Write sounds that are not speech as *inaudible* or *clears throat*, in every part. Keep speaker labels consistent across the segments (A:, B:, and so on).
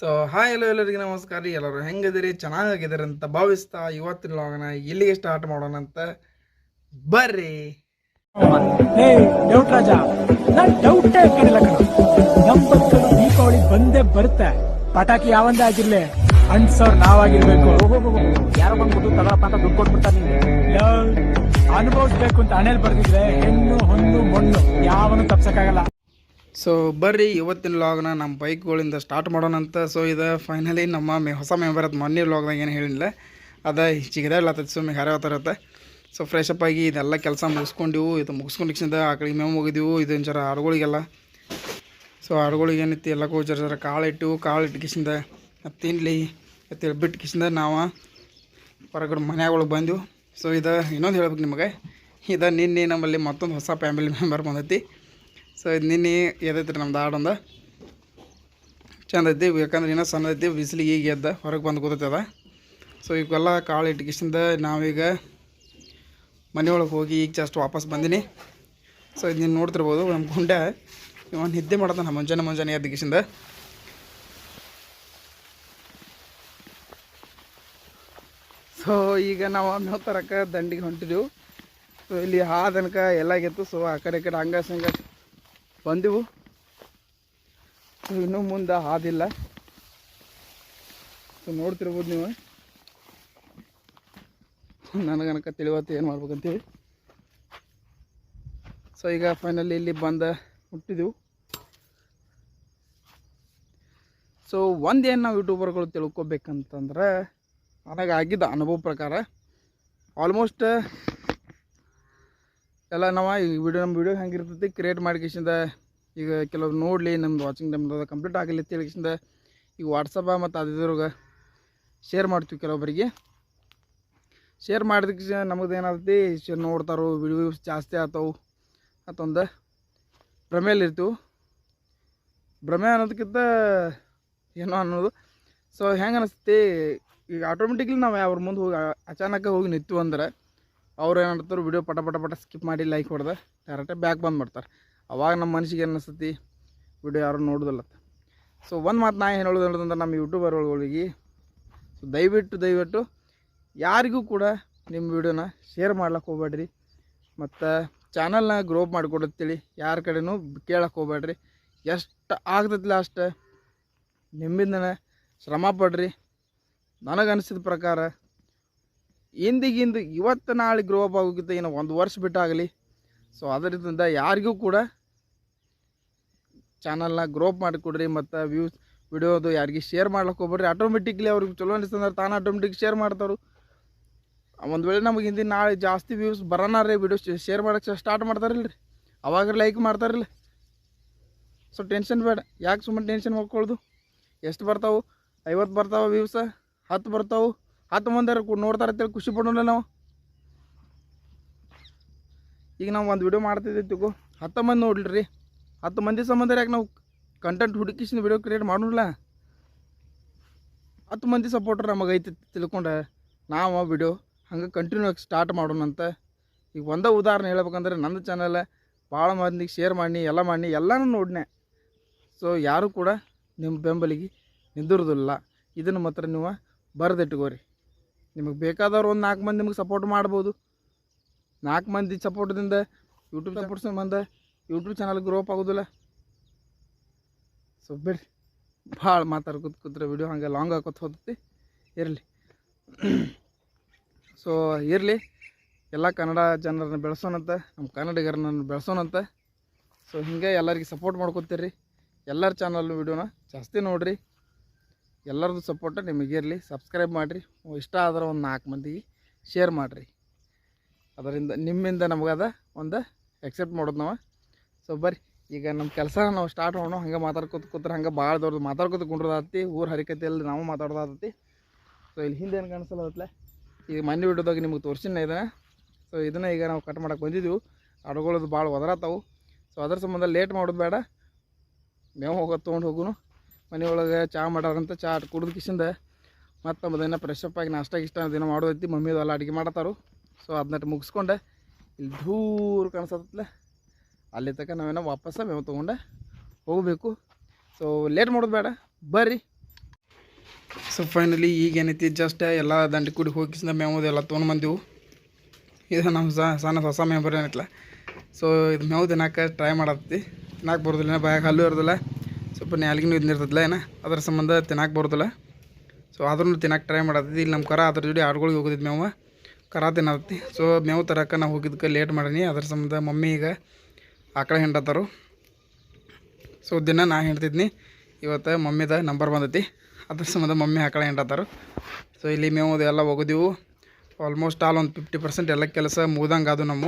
A: So hi ಎಲ್ಲೋ ಎಲ್ಲರಿಗೆ ನಮಸ್ಕಾರ. ರೀ ಎಲ್ಲರೂ ಹೆಂಗಿದ್ದೀರಿ? ಚೆನ್ನಾಗಿದ್ದೀರಿ ಅಂತ ಭಾವಿಸ್ತಾ ಇವತ್ತಿನ ಲಾಗನ ಇಲ್ಲಿಗೆ ಸ್ಟಾರ್ಟ್ ಮಾಡೋಣ ಅಂತ ಬರ್ರಿ.
B: ಹೇ ಡೌಟ್ ರಾಜ ನಾನ್ ಡೌಟ್ ದೀಪಾವಳಿ ಬಂದೇ ಬರುತ್ತೆ. ಪಟಾಕಿ ಯಾವಂದೇ ಆಗಿರ್ಲಿ ಅನ್ಸೋರ್ ನಾವಾಗಿರ್ಬೇಕು.
C: ಯಾರೋ ಬಂದ್ಬಿಟ್ಟು ತಗೊಳಪ್ಪ ಅಂತ ದುಡ್ಡು ಕೊಟ್ಬಿಡ್ತಾರೆ
B: ಅನುಭವಿಸ್ಬೇಕು ಅಂತ ಅಣೆಲ್ ಬರ್ದಿದ್ರೆ ಹೆಣ್ಣು ಹೊಣ್ಣು ಮಣ್ಣು ಯಾವನು ತಪ್ಸಕ್ಕಾಗಲ್ಲ.
A: ಸೊ ಬರ್ರಿ, ಇವತ್ತಿನ ಲಾಗ್ನ ನಮ್ಮ ಬೈಕ್ಗಳಿಂದ ಸ್ಟಾರ್ಟ್ ಮಾಡೋಣ ಅಂತ. ಸೊ ಇದು ಫೈನಲಿ ನಮ್ಮ ಮೆ ಹೊಸ ಮೆಂಬರ್ ಅದು ಮೊನ್ನೆ ಲಾಗ್ದಾಗ ಏನು ಹೇಳಿಲ್ಲ ಅದು ಚಿಗದಾಡ್ಲತ್ತೈತಿ ಸುಮ್ಮನೆ ಆತರತ್ತೆ ಸೊ ಫ್ರೆಶ್ ಅಪ್ ಆಗಿ ಇದೆಲ್ಲ ಕೆಲಸ ಮುಗಿಸ್ಕೊಂಡಿವು, ಇದು ಮುಗಿಸ್ಕೊಂಡಿಕ್ಸಿಂದ ಆ ಕಡೆ ಮೇವು ಹೋಗಿದ್ದೆವು ಇದು ಜರ ಹಾಡುಗಳಿಗೆಲ್ಲ. ಸೊ ಹಾಡುಗಳಿಗೆ ಏನೈತಿ ಎಲ್ಲಕ್ಕೂ ಜರ ಜರ ಕಾಳು ಇಟ್ಟು, ಕಾಳು ಇಟ್ಕಿಸಿಂದ ಅದು ತಿನ್ಲಿ ಅಂತೇಳಿ ಬಿಟ್ಟು ಕಿಸಿಂದ ನಾವು ಹೊರಗಡೆ ಮನ್ಯಾಗೊಳಗೆ ಬಂದೆವು. ಸೊ ಇದು ಇನ್ನೊಂದು ಹೇಳ್ಬೇಕು ನಿಮಗೆ. ಇದು ನಿನ್ನೆ ನಮ್ಮಲ್ಲಿ ಮತ್ತೊಂದು ಹೊಸ ಫ್ಯಾಮಿಲಿ ಮೆಂಬರ್ *laughs* ಬಂದೈತಿ. ಸೊ ಇದು ನಿನ್ನೆ ಎದ್ದೈತ್ರಿ ನಮ್ದು ಆಡೊಂದು ಚಂದ ಐತಿ, ಯಾಕಂದ್ರೆ ಇನ್ನೂ ಸಣ್ಣ ಐತಿ, ಬಿಸಿಲಿಗೆ ಈಗ ಎದ್ದ, ಹೊರಗೆ ಬಂದು ಕೂತೈತದ ಸೊ ಇವೆಲ್ಲ ಕಾಳು ಇಟ್ಕಿಸಿಂದ ನಾವೀಗ ಮನೆಯೊಳಗೆ ಹೋಗಿ ಈಗ ಜಸ್ಟ್ ವಾಪಸ್ ಬಂದೀನಿ. ಸೊ ಇದು ನೀನು ನೋಡ್ತಿರ್ಬೋದು ನಮ್ಮ ಗುಂಡ ಇವ ನಿದ್ದೆ ಮಾಡತ್ತಾನ ಮುಂಜಾನೆ ಮುಂಜಾನೆ ಎದ್ದ ಕಿಸಿಂದ ಸೊ ಈಗ ನಾವು ಮೇವು ತರಕ ದಂಡಿಗೆ ಹೊಂಟಿದೆವು. ಸೊ ಇಲ್ಲಿ ಹಾದನಕ ಎಲ್ಲ ಆಗಿತ್ತು. ಸೊ ಆ ಕಡೆ ಈ ಕಡೆ ಹಂಗ, ಸಂಗ ಬಂದೆವು. ಇನ್ನೂ ಮುಂದೆ ಆದಿಲ್ಲ. ಸೊ ನೋಡ್ತಿರ್ಬೋದು ನೀವು. ನನಗನಕ ತಿಳಿವತ್ತು ಏನು ಮಾಡ್ಬೇಕಂತೀವಿ. ಸೊ ಈಗ ಫೈನಲಿ ಇಲ್ಲಿ ಬಂದ ಹುಟ್ಟಿದೆವು. ಸೊ ಒಂದೇನು ನಾವು ಯೂಟ್ಯೂಬರ್ಗಳು ತಿಳ್ಕೊಬೇಕಂತಂದ್ರೆ, ನನಗಾಗಿದ್ದ ಅನುಭವ ಪ್ರಕಾರ ಆಲ್ಮೋಸ್ಟ್ ಎಲ್ಲ ನಾವು ಈ ವಿಡಿಯೋ ನಮ್ಮ ವಿಡಿಯೋ ಹೆಂಗಿರ್ತೈತಿ ಕ್ರಿಯೇಟ್ ಮಾಡ್ಕೇಶಿಂದ ಈಗ ಕೆಲವ್ರು ನೋಡಲಿ, ನಮ್ದು ವಾಚಿಂಗ್ ನಮ್ದು ಕಂಪ್ಲೀಟ್ ಆಗಲಿ ತಿಳಿಕಿಸಿಂದ ಈಗ ವಾಟ್ಸಪ್ಪ ಮತ್ತು ಅದ್ರೊಳಗೆ ಶೇರ್ ಮಾಡ್ತೀವಿ ಕೆಲವೊಬ್ಬರಿಗೆ. ಶೇರ್ ಮಾಡಿದಕ್ಕೆ ನಮಗೆ ಏನಾಗ್ತೈತಿ ಶೇರ್ ನೋಡ್ತಾರೋ ವಿಡಿಯೋಸ್ ಜಾಸ್ತಿ ಆತವು ಮತ್ತೊಂದು ಭ್ರಮೆಯಲ್ಲಿ ಇರ್ತೀವಿ. ಭ್ರಮೆ ಅನ್ನೋದಕ್ಕಿಂತ ಏನೋ ಅನ್ನೋದು. ಸೊ ಹೆಂಗೆ ಅನಿಸ್ತೈತಿ, ಈಗ ಆಟೋಮೆಟಿಕ್ಲಿ ನಾವು ಅವ್ರ ಮುಂದೆ ಹೋಗಿ ಅಚಾನಕ ಹೋಗಿ ನಿಂತು ಅಂದ್ರೆ ಅವ್ರು ಏನು ಮಾಡ್ತಾರೆ ವಿಡಿಯೋ ಪಟ ಪಟ ಪಟ ಸ್ಕಿಪ್ ಮಾಡಿ ಲೈಕ್ ಹೊಡೆದ ಡೈರೆಕ್ಟಾಗಿ ಬ್ಯಾಕ್ ಬಂದು ಮಾಡ್ತಾರೆ. ಅವಾಗ ನಮ್ಮ ಮನಸ್ಸಿಗೆ ಅನ್ನಿಸ್ತತಿ ವಿಡಿಯೋ ಯಾರು ನೋಡೋದಿಲ್ಲ ಸೊ ಒಂದು ಮಾತು ನಾ ಏನು ಹೇಳೋದು ಹೇಳೋದಂದ್ರೆ ನಮ್ಮ ಯೂಟ್ಯೂಬರ್ಗಳಿಗೆ ಸೊ ದಯವಿಟ್ಟು ದಯವಿಟ್ಟು ಯಾರಿಗೂ ಕೂಡ ನಿಮ್ಮ ವಿಡಿಯೋನ ಶೇರ್ ಮಾಡ್ಲಿಕ್ಕೆ ಹೋಗ್ಬೇಡ್ರಿ. ಮತ್ತು ಚಾನಲ್ನ ಗ್ರೋಪ್ ಮಾಡಿಕೊಡತ್ತೇಳಿ ಯಾರ ಕಡೆನೂ ಕೇಳಕ್ಕೆ ಹೋಗ್ಬೇಡ್ರಿ. ಎಷ್ಟು ಆಗ್ತೈತಿಲ್ಲ ಅಷ್ಟು ನಿಮ್ಮಿಂದನೇ ಶ್ರಮ ಪಡ್ರಿ. ಅನಿಸಿದ ಪ್ರಕಾರ ಇಂದಿಗಿಂದು ಇವತ್ತು ನಾಳೆ ಗ್ರೋ ಅಪ್ ಆಗೋಕ್ಕಿಂತ ಏನೋ ಒಂದು ವರ್ಷ ಬಿಟ್ಟಾಗಲಿ. ಸೊ ಅದರಿಂದ ಯಾರಿಗೂ ಕೂಡ ಚಾನಲ್ನ ಗ್ರೋಪ್ ಮಾಡಿಕೊಡ್ರಿ ಮತ್ತು ವ್ಯೂಸ್ ವಿಡಿಯೋದು ಯಾರಿಗೆ ಶೇರ್ ಮಾಡ್ಲಿಕ್ಕೆ ಹೋಗ್ಬೇಡ್ರಿ. ಆಟೋಮೆಟಿಕ್ಲಿ ಅವ್ರಿಗೆ ಚಲೋ ಅನಿಸ್ತಂದ್ರೆ ತಾನು ಆಟೋಮೆಟಿಕ್ ಶೇರ್ ಮಾಡ್ತಾರೆ ಒಂದು ವೇಳೆ ನಮಗೆ ಹಿಂದಿನ ನಾಳೆ ಜಾಸ್ತಿ ವ್ಯೂಸ್ ಬರೋಣ ರೀ ವಿಡಿಯೋ ಶೇರ್ ಮಾಡೋಕ್ಕೆ ಸ್ಟಾರ್ಟ್ ಮಾಡ್ತಾರಿಲ್ಲ ರೀ ಅವಾಗ ಲೈಕ್ ಮಾಡ್ತಾರಿಲ್ಲ. ಸೊ ಟೆನ್ಷನ್ ಬೇಡ. ಯಾಕೆ ಸುಮ್ಮನೆ ಟೆನ್ಷನ್ ಮಾಡ್ಕೊಳ್ದು? ಎಷ್ಟು ಬರ್ತಾವೆ? ಐವತ್ತು ಬರ್ತಾವೆ ವ್ಯೂಸ ಹತ್ತು ಬರ್ತಾವೆ? ಹತ್ತು ಮಂದಿ ನೋಡ್ತಾರೆ ಅಂತೇಳಿ ಖುಷಿ ಪಡೋಣ ನಾವು. ಈಗ ನಾವು ಒಂದು ವಿಡಿಯೋ ಮಾಡ್ತಿದ್ದೀವಿ ಹತ್ತು ಮಂದಿ ನೋಡ್ಲಿ ಹತ್ತು ಮಂದಿ ಸಂಬಂಧ ಯಾಕೆ ನಾವು ಕಂಟೆಂಟ್ ಹುಡುಕಿಸಿ ವಿಡಿಯೋ ಕ್ರಿಯೇಟ್ ಮಾಡೋಲ್ಲ ಹತ್ತು ಮಂದಿ ಸಪೋರ್ಟರ್ ನಮಗೆ ಐತಿ ತಿಳ್ಕೊಂಡೆ, ನಾವು ಆ ವಿಡಿಯೋ ಹಂಗೆ ಕಂಟಿನ್ಯೂ ಆಗಿ ಸ್ಟಾರ್ಟ್ ಮಾಡೋಣ ಅಂತ. ಈಗ ಒಂದೇ ಉದಾಹರಣೆ ಹೇಳ್ಬೇಕಂದ್ರೆ ನನ್ನ ಚಾನಲ್ ಭಾಳ ಮಂದಿಗೆ ಶೇರ್ ಮಾಡಿ, ಎಲ್ಲ ಮಾಡಿ, ಎಲ್ಲನೂ ನೋಡಿನೆ. ಸೊ ಯಾರು ಕೂಡ ನಿಮ್ಮ ಬೆಂಬಲಿಗೆ ನಿಂದಿರೋದಿಲ್ಲ. ಇದನ್ನು ಮಾತ್ರ ನೀವು ಬರೆದಿಟ್ಕೋರಿ ನಿಮಗೆ ಬೇಕಾದವ್ರು ಒಂದು ನಾಲ್ಕು ಮಂದಿ ನಿಮಗೆ ಸಪೋರ್ಟ್ ಮಾಡ್ಬೋದು. ನಾಲ್ಕು ಮಂದಿ ಸಪೋರ್ಟ್ದಿಂದ ಯೂಟ್ಯೂಬ್ ಸಪೋರ್ಟ್ಸ್ ಸಂಬಂಧ ಯೂಟ್ಯೂಬ್ ಚಾನಲ್ ಗ್ರೋಪ್ ಆಗೋದಿಲ್ಲ. ಸೊ ಬಿಡಿ ಭಾಳ ಮಾತಾಡ್ಕೊತ ಕೂತ್ರೆ ವಿಡಿಯೋ ಹಂಗೆ ಲಾಂಗ್ ಹಾಕೋತ ಹೋಗ್ತೈತಿ ಇರಲಿ. ಸೊ *clears throat* ಇರಲಿ. ಎಲ್ಲ ಕನ್ನಡ ಜನರನ್ನ ಬೆಳೆಸೋಣಂತ ನಮ್ಮ ಕನ್ನಡಿಗರನ್ನ ಬೆಳೆಸೋಣಂತ. ಸೊ ಹಿಂಗೆ ಎಲ್ಲರಿಗೆ ಸಪೋರ್ಟ್ ಮಾಡ್ಕೊತೀರಿ. ಎಲ್ಲರ ಚಾನಲ್ ವಿಡಿಯೋನ ಜಾಸ್ತಿ ನೋಡಿರಿ. ಎಲ್ಲರದ್ದು ಸಪೋರ್ಟ ನಿಮಗೆ ಇರಲಿ. ಸಬ್ಸ್ಕ್ರೈಬ್ ಮಾಡಿರಿ. ಇಷ್ಟ ಆದ್ರೆ ಒಂದು ನಾಲ್ಕು ಮಂದಿಗೆ ಶೇರ್ ಮಾಡಿರಿ. ಅದರಿಂದ ನಿಮ್ಮಿಂದ ನಮಗದ ಒಂದು ಎಕ್ಸೆಪ್ಟ್ ಮಾಡೋದು ನಾವು. ಸೊ ಬರ್ರಿ. ಈಗ ನಮ್ಮ ಕೆಲಸ ನಾವು ಸ್ಟಾರ್ಟ್ ಮಾಡೋಣ. ಹಂಗೆ ಮಾತಾಡ್ಕೊತ ಕೂತ್ರೆ ಹಂಗೆ ಭಾಳ ದೊಡ್ಡದು ಮಾತಾಡ್ಕೊತ ಕುಂಡ್ರದಾತಿ ಊರು ಹರಿಕತೆ ಅಲ್ಲಿ ನಾವು ಮಾತಾಡೋದಾತಿ ಸೊ ಇಲ್ಲಿ ಹಿಂದೆ ಏನು ಕಾಣಿಸಲ್ಲ ಈಗ ಮನೆ ಬಿಡೋದಾಗ ನಿಮ್ಗೆ ತೋರಿಸಿನ ಇದನ್ನ. ಸೊ ಇದನ್ನು ಈಗ ನಾವು ಕಟ್ ಮಾಡೋಕೆ ಬಂದಿದ್ದೀವಿ ಅಡುಗಳದು ಭಾಳ ಒದರಾತಾವು ಸೊ ಅದ್ರ ಸಂಬಂಧ ಲೇಟ್ ಮಾಡೋದು ಬೇಡ. ಮೇವು ಹೋಗೋದು ತೊಗೊಂಡು ಹೋಗುನು. ಮನೆಯೊಳಗೆ ಚಹಾ ಮಾಡಾರಂತ ಚಹಾ ಕುಡಿದ ಕಿಸಿಂದ ಮತ್ತು ಅದನ್ನು ಫ್ರೆಶ್ ಅಪ್ ಆಗಿ ನಾಷ್ಟ ಇಷ್ಟ ದಿನ ಮಾಡೋದೈತಿ ಮಮ್ಮಿ ಎಲ್ಲ ಅಡುಗೆ ಮಾಡತ್ತಾರು ಸೊ ಅದನ್ನ ಮುಗಿಸ್ಕೊಂಡೆ. ಇಲ್ಲಿ ದೂರ ಕಾಣಿಸತ್ತಲ್ಲ ಅಲ್ಲಿ ತನಕ ನಾವೇನೋ ವಾಪಸ್ ಮೇವು ತೊಗೊಂಡೆ ಹೋಗಬೇಕು. ಸೊ ಲೇಟ್ ಮಾಡೋದು ಬೇಡ. ಬರ್ರಿ. ಸೊ ಫೈನಲಿ ಈಗ ಏನೈತಿ? ಜಸ್ಟ್ ಎಲ್ಲ ದಂಡಿ ಕುಡಿ ಹೋಗಿಸಿದ ಮೇವು ಎಲ್ಲ ತೊಗೊಂಡು ಬಂದೆವು. ಇದು ನಮ್ಮ ಸಣ್ಣ ಹೊಸ ಮೆಂಬರ್ ಏನೈತಲ್ಲ ಸೊ ಇದು ಮೇವು ತಿನ್ನಕ್ಕೆ ಟ್ರೈ ಮಾಡತ್ತಿ. ತಿನ್ನಕ್ಕೆ ಬರೋದಿಲ್ಲ ಬಾಯಾಗ ಹಲ್ಲು ಇರೋದಿಲ್ಲ. ಸ್ವಲ್ಪ ನ್ಯಾಲ್ಗಿನೂ ಇದ್ನಿರ್ತದಲ್ಲ ಏನ? ಅದ್ರ ಸಂಬಂಧ ತಿನ್ನಕ್ಕೆ ಬರೋದಿಲ್ಲ. ಸೊ ಆದ್ರೂ ತಿನ್ನಕ್ಕೆ ಟ್ರೈ ಮಾಡತ್ತಿ ಇಲ್ಲಿ ನಮ್ಮ ಕರ ಅದ್ರ ಜೋಡಿ ಆಡ್ಗಳಿಗೆ ಹೋಗಿದ್ದು ಮೇವು ಕರ ತಿನ್ನತ್ತಿ. ಸೊ ಮೇವು ತರಕ್ಕೆ ನಾವು ಹೋಗಿದ್ದಕ್ಕೆ ಲೇಟ್ ಮಾಡೀನಿ. ಅದ್ರ ಸಂಬಂಧ ಮಮ್ಮಿ ಈಗ ಆಕಳ ಹಿಂಡತ್ತಾರು ಸೊ ದಿನ ನಾ ಹಿಂಡ್ತಿದ್ನಿ. ಇವತ್ತು ಮಮ್ಮಿದ ನಂಬರ್ ಬಂದೈತಿ. ಅದ್ರ ಸಂಬಂಧ ಮಮ್ಮಿ ಆಕಳ ಹಿಂಡತ್ತಾರು ಸೊ ಇಲ್ಲಿ ಮೇವು ಎಲ್ಲ ಹೋಗಿದ್ದೀವು ಆಲ್ಮೋಸ್ಟ್ ಆಲ್ ಒಂದು ಫಿಫ್ಟಿ ಪರ್ಸೆಂಟ್ ಎಲ್ಲ ಕೆಲಸ ಮುಗ್ದಂಗೆ ಅದು ನಮ್ಮ.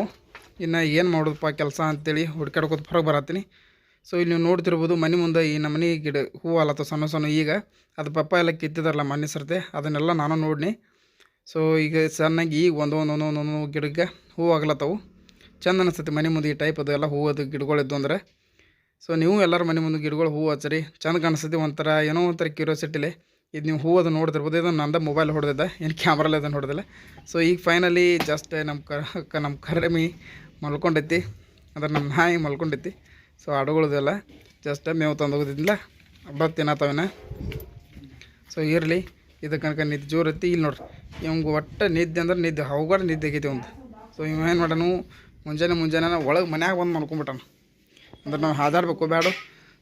A: ಇನ್ನು ಏನು ಮಾಡೋದಪ್ಪ ಕೆಲಸ ಅಂತೇಳಿ ಹುಡ್ಕಾಡ್ಕೊತ ಹೊರಗೆ ಬರತ್ತೀನಿ ಸೊ ಇಲ್ಲಿ ನೀವು ನೋಡ್ತಿರ್ಬೋದು ಮನೆ ಮುಂದೆ ಈ ನಮ್ಮನೆ ಗಿಡ ಹೂವು ಅಲ್ಲತ್ತ ಸಣ್ಣ ಸಣ್ಣ ಈಗ ಅದು ಪಪ್ಪ ಎಲ್ಲ ಕಿತ್ತಿದಾರಲ್ಲ ಮನೆ ಸರ್ತೆ, ಅದನ್ನೆಲ್ಲ ನಾನು ನೋಡಿನಿ. ಸೊ ಈಗ ಸಣ್ಣಗೆ ಈಗ ಒಂದು ಒಂದು ಒಂದೊಂದು ಒಂದೊಂದು ಗಿಡಕ್ಕೆ ಹೂವು ಆಗ್ಲತ್ತವು ಚಂದ ಅನಿಸ್ತೈತಿ ಮನೆ ಮುಂದೆ ಈ ಟೈಪ್ ಅದು ಎಲ್ಲ ಹೂವದು ಅದು ಗಿಡಗಳಿದ್ದು ಅಂದರೆ. ಸೊ ನೀವು ಎಲ್ಲರ ಮನೆ ಮುಂದೆ ಗಿಡಗಳು ಹೂವು ಹಚ್ಚರಿ. ಚಂದ ಕಾಣಿಸ್ತೈತಿ ಒಂಥರ, ಏನೋ ಒಂಥರ ಕ್ಯೂರಿಯಾಸಿಟಿಲಿ ಇದು ನೀವು ಹೂವು ಅದನ್ನು ನೋಡ್ತಿರ್ಬೋದು. ಇದು ನಂದ ಮೊಬೈಲ್ ಹೊಡೆದಿದ್ದೆ, ಏನು ಕ್ಯಾಮ್ರಲ್ಲಿ ಅದನ್ನು ಹೊಡೆದಿಲ್ಲ ಸೊ ಈಗ ಫೈನಲಿ ಜಸ್ಟ್ ನಮ್ಮ ಕ, ನಮ್ಮ ಕರಮಿ ಮಲ್ಕೊಂಡೈತಿ. ಅಂದ್ರೆ ನಮ್ಮ ನಾಯಿ ಮಲ್ಕೊಂಡೈತಿ. ಸೊ ಆಡುಗಳದೆಲ್ಲ ಜಸ್ಟ್ ಮೇವು ತಂದು ಹೋಗೋದಿಲ್ಲ ಹಬ್ಬ ತಿನ್ನತ್ತವೇನ ಸೊ ಇರಲಿ ಇದಕ್ಕನಕ ಕನಕ ನಿದ್ದೆ ಜೋರು ಐತಿ ಇಲ್ಲಿ ನೋಡ್ರಿ, ಇವಂಗೆ ಒಟ್ಟು ನಿದ್ದೆ ಅಂದ್ರೆ ನಿದ್ದೆ ಹೌಗಾರ ನಿದ್ದೆ ಆಗೈತಿ ಒಂದು ಸೊ ಇವ ಏನು ಮಾಡನು ಮುಂಜಾನೆ ಮುಂಜಾನೆ ಒಳಗೆ ಮನ್ಯಾಗ ಬಂದು ಮಲ್ಕೊಂಬಿಟ್ಟಾನ. ಅಂದ್ರೆ ನಾವು ಹಾದಾಡ್ಬೇಕು ಬೇಡ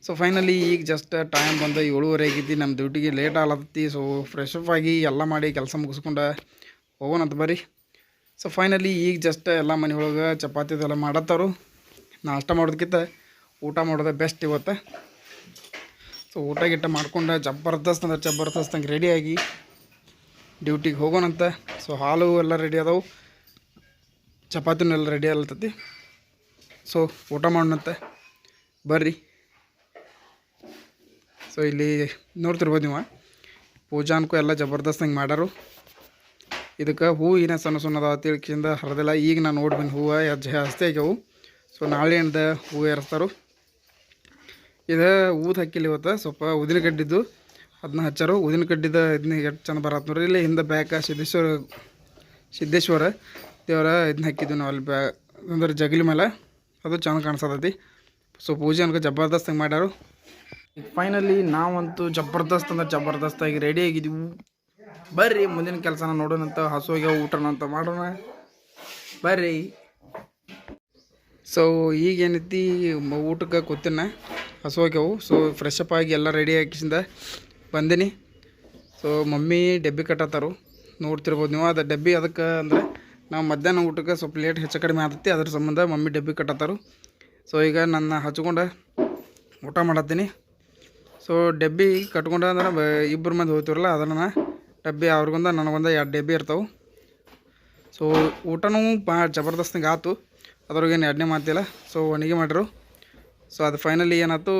A: ಸೊ ಫೈನಲಿ ಈಗ ಜಸ್ಟ್ ಟೈಮ್ ಬಂದು ಏಳುವರೆ ಆಗಿದ್ದು ನಮ್ಮ ಡ್ಯೂಟಿಗೆ ಲೇಟ್ ಆಗ್ಲತ್ತಿ ಸೊ ಫ್ರೆಶ್ ಅಪ್ ಆಗಿ ಎಲ್ಲ ಮಾಡಿ ಕೆಲಸ ಮುಗಿಸ್ಕೊಂಡು ಹೋಗೋಣಂತ ಬರ್ರಿ ಸೊ ಫೈನಲಿ ಈಗ ಜಸ್ಟ್ ಎಲ್ಲ ಮನೆಯೊಳಗೆ ಒಳಗೆ ಚಪಾತಿ ಇದೆಲ್ಲ ಮಾಡತ್ತಾರು. ನಾಷ್ಟ ಮಾಡೋದಕ್ಕಿಂತ ಊಟ ಮಾಡೋದೇ ಬೆಸ್ಟ್ ಇವತ್ತು. ಸೊ ಊಟ ಗಿಟ್ಟ ಮಾಡ್ಕೊಂಡು, ಜಬರ್ದಸ್ತ್ ಅಂದ್ರೆ ಜಬರ್ದಸ್ತ್ ಹಂಗೆ ರೆಡಿಯಾಗಿ ಡ್ಯೂಟಿಗೆ ಹೋಗೋಣಂತೆ. ಸೊ ಹಾಲು ಎಲ್ಲ ರೆಡಿ ಅದಾವು. ಚಪಾತಿನೂ ಎಲ್ಲ ರೆಡಿ ಆಗ್ಲತ್ತೈತಿ. ಸೊ ಊಟ ಮಾಡೋಣಂತೆ. ಬರ್ರಿ. ಸೊ ಇಲ್ಲಿ ನೋಡ್ತಿರ್ಬೋದು ನೀವು. ಪೂಜಾನ್ಕು ಎಲ್ಲ ಜಬರ್ದಸ್ತ್ ಹಂಗೆ ಮಾಡ್ಯಾರು. ಇದಕ್ಕೆ ಹೂವಿನ ಸಣ್ಣ ಸಣ್ಣದ ತಿಳ್ಕಿಂದ ಹರಿದಿಲ್ಲ. ಈಗ ನಾನು ನೋಡಿ ಬಂದು ಹೂವು ಜಾಸ್ತಿ ಆಗ್ಯಾವು. ಸೊ ನಾಳೆಯಿಂದ ಹೂವು ಏರಿಸ್ತಾರು. ಇದು ಊದ ಹಾಕಿಲ್ಲ ಇವತ್ತು, ಸ್ವಲ್ಪ ಉದಿನ ಕಡ್ಡಿದ್ದು. ಅದನ್ನ ಹಚ್ಚಾರು. ಉದಿನ ಕಡ್ಡಿದ ಇದನ್ನ ಎಷ್ಟು ಚೆಂದ ಬರತ್ತೆ ನೋಡ್ರಿ. ಇಲ್ಲಿ ಹಿಂದೆ ಬ್ಯಾಕ ಸಿದ್ದೇಶ್ವರ ಸಿದ್ದೇಶ್ವರ ದೇವರ ಇದನ್ನ ಹಾಕಿದ್ವಿ ನಾವು ಅಲ್ಲಿ ಬ್ಯಾ, ಅಂದ್ರೆ ಜಗಲಿ ಮೇಲೆ ಅದು ಚೆಂದ ಕಾಣಿಸ್ತೈತಿ. ಸೊ ಪೂಜೆ ಅನ್ಕೋ ಜಬರ್ದಸ್ತ್ ಹಂಗೆ ಮಾಡ್ಯಾರು. ಫೈನಲಿ ನಾವಂತೂ ಜಬರ್ದಸ್ತ್ ಅಂದ್ರೆ ಜಬರ್ದಸ್ತ್ ಆಗಿ ರೆಡಿ ಆಗಿದ್ದೀವಿ. ಬರ್ರಿ ಮುಂದಿನ ಕೆಲಸನ ನೋಡೋಣಂತ ಹಸುವಿಗೆ ಊಟನ ಅಂತ ಮಾಡೋಣ. ಬರ್ರಿ. ಸೊ ಈಗೇನೈತಿ ಊಟಕ್ಕೆ ಕೂತಿನ ಹಸುವಾಗ್ಯವು. ಸೊ ಫ್ರೆಶ್ ಅಪ್ ಆಗಿ ಎಲ್ಲ ರೆಡಿ ಹಾಕಿಸಿಂದ ಬಂದೀನಿ. ಸೊ ಮಮ್ಮಿ ಡಬ್ಬಿ ಕಟ್ಟತ್ತಾರು. ನೋಡ್ತಿರ್ಬೋದು ನೀವು. ಅದು ಡಬ್ಬಿ ಅದಕ್ಕೆ ಅಂದರೆ ನಾವು ಮಧ್ಯಾಹ್ನ ಊಟಕ್ಕೆ ಸ್ವಲ್ಪ ಲೇಟ್ ಹೆಚ್ಚು ಕಡಿಮೆ ಆಗತ್ತೆ ಅದ್ರ ಸಂಬಂಧ ಮಮ್ಮಿ ಡಬ್ಬಿ ಕಟ್ಟತ್ತಾರು. ಸೊ ಈಗ ನನ್ನ ಹಚ್ಕೊಂಡು ಊಟ ಮಾಡತ್ತೀನಿ. ಸೊ ಡಬ್ಬಿ ಕಟ್ಕೊಂಡ ಅಂದ್ರೆ ಇಬ್ಬರು ಮಂದಿ ಹೋಗ್ತಿರಲ್ಲ ಅದನ್ನು ಡಬ್ಬಿ ಅವ್ರಿಗೊಂದ, ನನಗೊಂದ ಎರಡು ಡಬ್ಬಿ ಇರ್ತಾವೆ. ಸೊ ಊಟನೂ ಭಾಳ ಜಬರ್ದಸ್ತಿಗೆ ಆಯ್ತು ಅದ್ರಾಗೇನು ಎರಡನೇ ಮಾತಿಲ್ಲ ಸೊ ಒಣಗಿ ಮಾಡಿರು. ಸೊ ಅದು ಫೈನಲಿ ಏನಾಯ್ತು?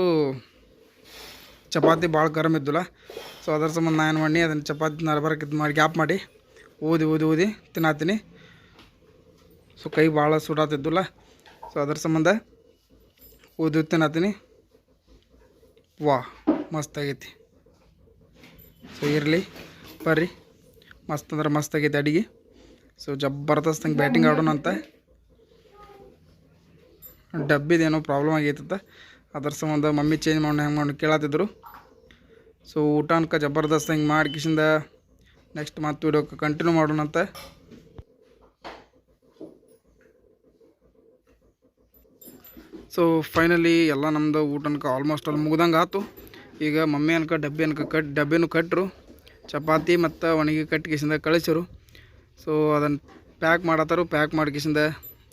A: ಚಪಾತಿ ಭಾಳ ಗರಮ್ ಇದ್ದಲ್ಲ. ಸೊ ಅದ್ರ ಸಂಬಂಧ ನಾನು ಏನು ಮಾಡಿ ಅದನ್ನು ಚಪಾತಿ ನರಬರಕ್ಕೆ ಇದು ಮಾಡಿ, ಗ್ಯಾಪ್ ಮಾಡಿ, ಊದಿ ಊದಿ ಊದಿ ತಿನ್ನಾತೀನಿ. ಸೊ ಕೈ ಭಾಳ ಸುಡಾತಿದ್ದಿಲ್ಲ. ಸೊ ಅದ್ರ ಸಂಬಂಧ ಊದಿ ತಿನ್ನತ್ತೀನಿ ವಾ, ಮಸ್ತ್ ಆಗೈತಿ. ಸೊ ಇರಲಿ, ಬರ್ರಿ. ಮಸ್ತ್ ಅಂದ್ರೆ ಮಸ್ತ್ ಆಗೈತಿ ಅಡಿಗೆ. ಸೊ ಜಬರ್ದಸ್ತ್ ಬ್ಯಾಟಿಂಗ್ ಆಡೋಣ ಅಂತ. ಡಬ್ಬಿದೇನೋ ಪ್ರಾಬ್ಲಮ್ ಆಗೈತಂತ. ಅದ್ರ ಸಂಬಂಧ ಮಮ್ಮಿ ಚೇಂಜ್ ಮಾಡೋಣ, ಹೆಂಗೆ ಮಾಡೋಣ ಕೇಳತ್ತಿದ್ರು ಸೊ ಊಟ ಅನ್ಕ ಜಬರ್ದಸ್ತ್ ಹಿಂಗೆ ಮಾಡ್ಕಿಸಿಂದ ನೆಕ್ಸ್ಟ್ ಮತ್ತೆ ವೀಡಿಯೋಕ್ಕೆ ಕಂಟಿನ್ಯೂ ಮಾಡೋಣ ಅಂತ ಸೊ ಫೈನಲಿ ಎಲ್ಲ ನಮ್ಮದು ಊಟ ಅನ್ಕ ಆಲ್ಮೋಸ್ಟ್ ಅಲ್ಲಿ ಮುಗ್ದಂಗೆ ಆಯ್ತು ಈಗ ಮಮ್ಮಿ ಅನ್ಕ ಡಬ್ಬಿ ಅನ್ಕ ಕಟ್, ಡಬ್ಬಿನೂ ಕಟ್ಟರು ಚಪಾತಿ ಮತ್ತು ಒಣಗಿ ಕಟ್ಕಿಸಿಂದ ಕಳಿಸರು. ಸೊ ಅದನ್ನು ಪ್ಯಾಕ್ ಮಾಡತ್ತಾರು ಪ್ಯಾಕ್ ಮಾಡಿ ಕಿಶಿಂದ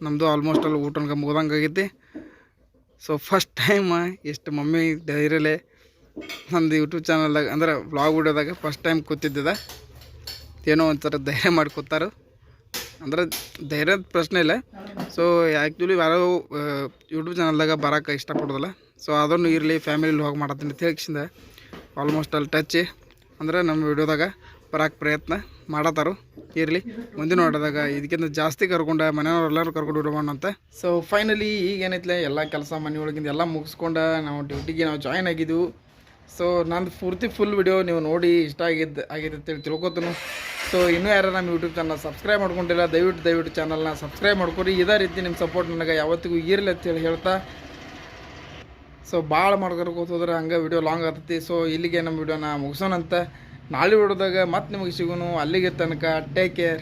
A: ನಮ್ಮದು ಆಲ್ಮೋಸ್ಟ್ ಅಲ್ಲಿ ಊಟ ಮುಗ್ದಂಗೆ ಆಗೈತಿ. ಸೊ ಫಸ್ಟ್ ಟೈಮ್ ಎಷ್ಟು ಮಮ್ಮಿ ಧೈರ್ಯಲೆ ನಂದು ಯೂಟ್ಯೂಬ್ ಚಾನಲ್ದಾಗ ಅಂದ್ರೆ ವ್ಲಾಗ್ ವಿಡಿಯೋದಾಗ ಫಸ್ಟ್ ಟೈಮ್ ಕೂತಿದ್ದಿದೆ. ಏನೋ ಒಂಥರ ಧೈರ್ಯ ಮಾಡಿ ಕೂತಾರು. ಅಂದ್ರೆ ಧೈರ್ಯದ ಪ್ರಶ್ನೆ ಇಲ್ಲ. ಸೊ ಆ್ಯಕ್ಚುಲಿ ಯಾರೋ ಯೂಟ್ಯೂಬ್ ಚಾನಲ್ದಾಗ ಬರೋಕೆ ಇಷ್ಟಪಡೋದಿಲ್ಲ. ಸೊ ಅದನ್ನು ಇರಲಿ ಫ್ಯಾಮಿಲಿ ಹೋಗಿ ಮಾಡತ್ತೀನಿ ಅಂತ ಹೇಳ್ಕಿಸಿಂದ ಆಲ್ಮೋಸ್ಟ್ ಅಲ್ಲಿ ಟಚ್ ಅಂದ್ರೆ ನಮ್ಮ ವಿಡಿಯೋದಾಗ ಬರೋಕೆ ಪ್ರಯತ್ನ ಮಾಡತ್ತಾರು ಇರಲಿ. ಮುಂದಿನ ನೋಡಿದಾಗ ಇದಕ್ಕಿಂತ ಜಾಸ್ತಿ ಕರ್ಕೊಂಡು ಮನೆಯವ್ರೆಲ್ಲರೂ ಕರ್ಕೊಂಡು ವಿಡಿಯೋ ಅಂತ ಸೊ ಫೈನಲಿ ಈಗ ಏನೈತ್ಲೆ, ಎಲ್ಲ ಕೆಲಸ ಮನೆಯೊಳಗಿಂದ ಎಲ್ಲ ಮುಗಿಸ್ಕೊಂಡು ನಾವು ಡ್ಯೂಟಿಗೆ ನಾವು ಜಾಯ್ನ್ ಆಗಿದ್ದೆವು ಸೊ ನಂದು ಪೂರ್ತಿ ಫುಲ್ ವಿಡಿಯೋ ನೀವು ನೋಡಿ ಇಷ್ಟ ಆಗಿದ್ದು ಆಗಿದೆ ಅಂತೇಳಿ ತಿಳ್ಕೊತನು. ಸೊ ಇನ್ನೂ ಯಾರು ನಮ್ಮ ಯೂಟ್ಯೂಬ್ ಚಾನಲ್ ಸಬ್ಸ್ಕ್ರೈಬ್ ಮಾಡ್ಕೊಂಡಿಲ್ಲ, ದಯವಿಟ್ಟು ದಯವಿಟ್ಟು ಚಾನಲ್ನ ಸಬ್ಸ್ಕ್ರೈಬ್ ಮಾಡ್ಕೊರಿ. ಇದೇ ರೀತಿ ನಿಮ್ಮ ಸಪೋರ್ಟ್ ನನಗೆ ಯಾವತ್ತಿಗೂ ಇರಲಿ ಅಂತೇಳಿ ಹೇಳ್ತಾ. ಸೊ ಭಾಳ ಮಾಡ್ಕೊತ ಹೋದ್ರೆ ಹಂಗೆ ವಿಡಿಯೋ ಲಾಂಗ್ ಆಗ್ತೈತಿ. ಸೊ ಇಲ್ಲಿಗೆ ನಮ್ಮ ವಿಡಿಯೋನ ಮುಗಿಸೋಣಂತ. ನಾಳೆ ಹೊಡೆದಾಗ ಮತ್ತೆ ನಿಮಗೆ ಸಿಗೋನು ಅಲ್ಲಿಗೆ ತನಕ ಟೇಕ್ ಕೇರ್